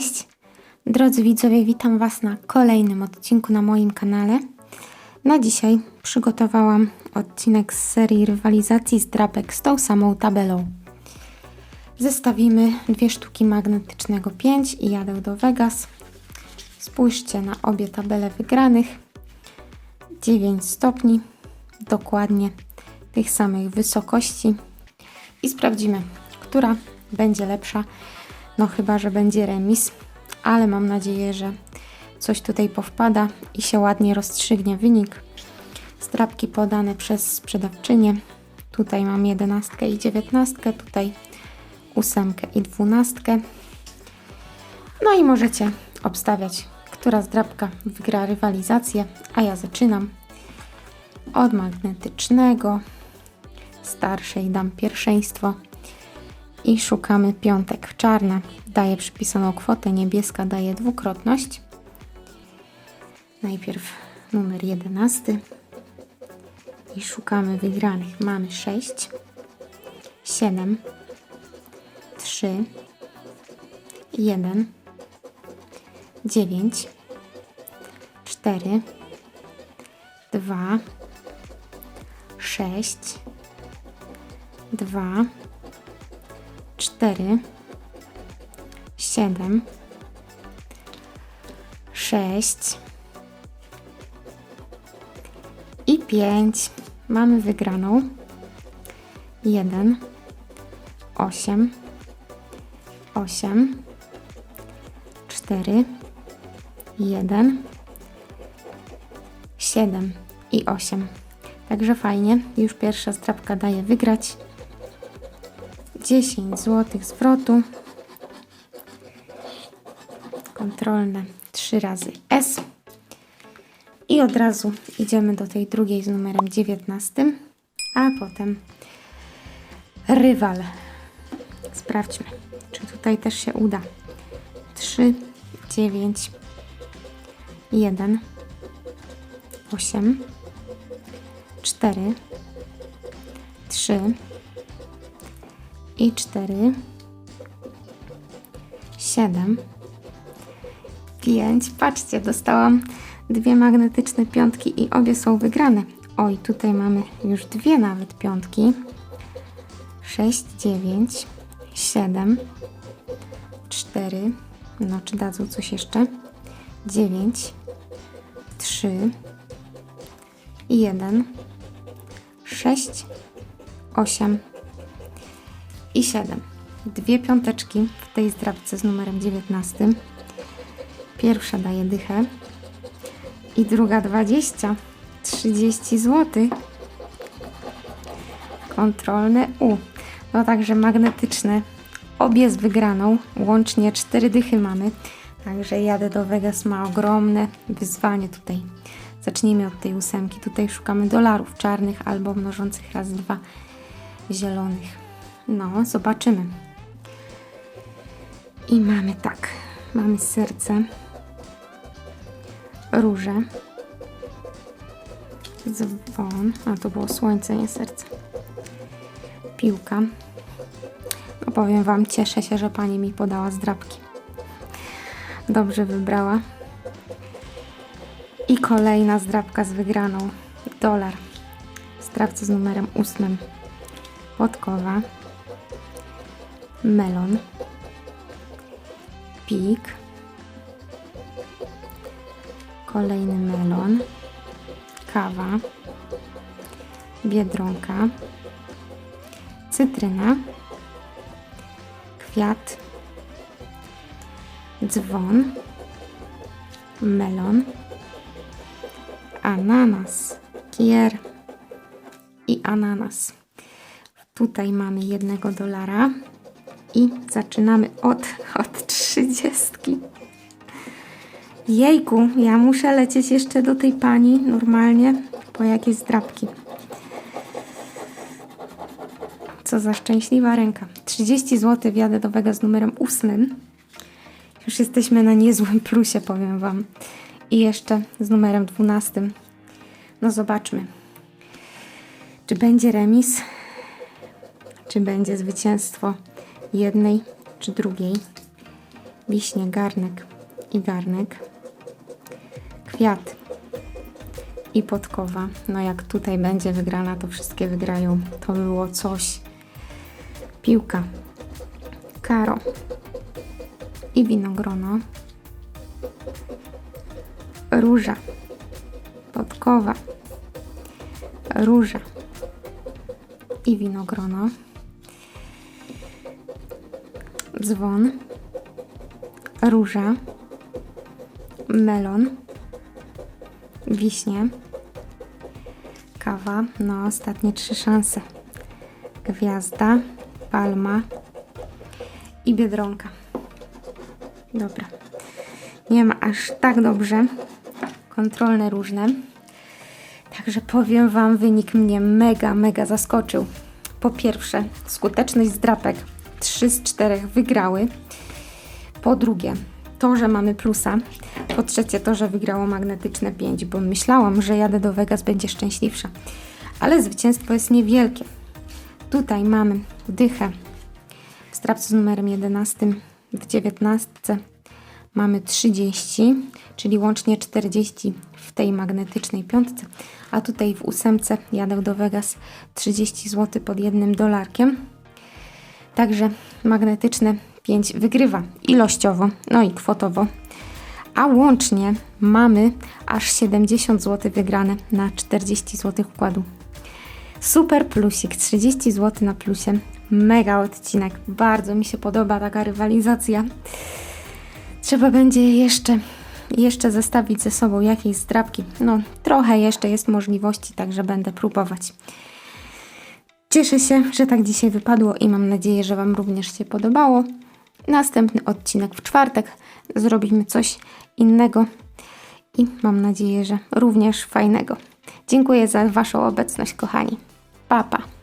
Cześć! Drodzy widzowie, witam Was na kolejnym odcinku na moim kanale. Na dzisiaj przygotowałam odcinek z serii rywalizacji z drapek z tą samą tabelą. Zestawimy dwie sztuki magnetycznego 5 i jadę do Vegas. Spójrzcie na obie tabele wygranych. 9 stopni, dokładnie tych samych wysokości i sprawdzimy, która będzie lepsza. No chyba, że będzie remis, ale mam nadzieję, że coś tutaj powpada i się ładnie rozstrzygnie wynik. Strapki podane przez sprzedawczynię. Tutaj mam 11 i 19, tutaj 8 i 12. No i możecie obstawiać, która zdrabka wygra rywalizację, a ja zaczynam od magnetycznego. Starszej dam pierwszeństwo i szukamy piątek. Czarna daje przypisaną kwotę, niebieska daje dwukrotność. Najpierw numer 11 i szukamy wygranych. Mamy 6, 7, 3, 1, 9, 4, 2, 6, 2, 4, 7, 6 i 5. Mamy wygraną. 1, 8, 8, 4, 1, 7 i 8. Także fajnie. Już pierwsza strapka daje wygrać. 10 zł zwrotu. Kontrolne 3 razy S. I od razu idziemy do tej drugiej z numerem 19, a potem rywal. Sprawdźmy, czy tutaj też się uda. 3, 9, 1, 8, 4, 3, i 4, 7, 5. Patrzcie, dostałam dwie magnetyczne piątki i obie są wygrane. Oj, tutaj mamy już dwie nawet piątki. 6, 9, 7, 4, no czy dadzą coś jeszcze? 9, 3, 1, 6, 8, i 7. Dwie piąteczki w tej zdrabce z numerem 19. Pierwsza daje dychę i druga 20. 30 zł. Kontrolne U. No także magnetyczne. Obie z wygraną. Łącznie 4 dychy mamy. Także jadę do Vegas. Ma ogromne wyzwanie tutaj. Zacznijmy od tej ósemki. Tutaj szukamy dolarów czarnych albo mnożących raz dwa zielonych. No, zobaczymy. I mamy tak. Mamy serce. Róże. Dzwon. A to było słońce, nie serce. Piłka. No powiem Wam, cieszę się, że Pani mi podała zdrabki. Dobrze wybrała. I kolejna zdrabka z wygraną. Dolar. Zdrawca z numerem ósmym. Podkowa melon, pik, kolejny melon, kawa, biedronka, cytryna, kwiat, dzwon, melon, ananas, kier i ananas. Tutaj mamy jednego dolara. I zaczynamy od, od 30. Jejku, ja muszę lecieć jeszcze do tej pani normalnie po jakieś zdrabki. Co za szczęśliwa ręka. 30 zł wjadę do Vega z numerem 8. Już jesteśmy na niezłym plusie, powiem Wam. I jeszcze z numerem 12. No zobaczmy. Czy będzie remis? Czy będzie zwycięstwo? Jednej czy drugiej. wiśnie, garnek i garnek, kwiat i podkowa. No jak tutaj będzie wygrana, to wszystkie wygrają. To było coś. Piłka, karo i winogrono, róża, podkowa, róża i winogrono, dzwon, róża, melon, wiśnie, kawa, no ostatnie trzy szanse, gwiazda, palma i biedronka. Dobra. Nie ma aż tak dobrze. Kontrolne różne. Także powiem Wam, wynik mnie mega, mega zaskoczył. Po pierwsze, skuteczność zdrapek 3 z 4 wygrały. Po drugie, to, że mamy plusa. Po trzecie, to, że wygrało magnetyczne 5, bo myślałam, że jadę do Vegas, będzie szczęśliwsza. Ale zwycięstwo jest niewielkie. Tutaj mamy dychę w strapce z numerem 11, w 19 mamy 30, czyli łącznie 40 w tej magnetycznej piątce, a tutaj w ósemce jadę do Vegas 30 zł pod jednym dolarkiem. Także magnetyczne 5 wygrywa ilościowo, no i kwotowo. A łącznie mamy aż 70 zł wygrane na 40 zł wkładu. Super plusik, 30 zł na plusie. Mega odcinek, bardzo mi się podoba taka rywalizacja. Trzeba będzie jeszcze, jeszcze zestawić ze sobą jakieś zdrabki. No, trochę jeszcze jest możliwości, także będę próbować. Cieszę się, że tak dzisiaj wypadło i mam nadzieję, że Wam również się podobało. Następny odcinek w czwartek. Zrobimy coś innego i mam nadzieję, że również fajnego. Dziękuję za Waszą obecność, kochani. Pa, pa.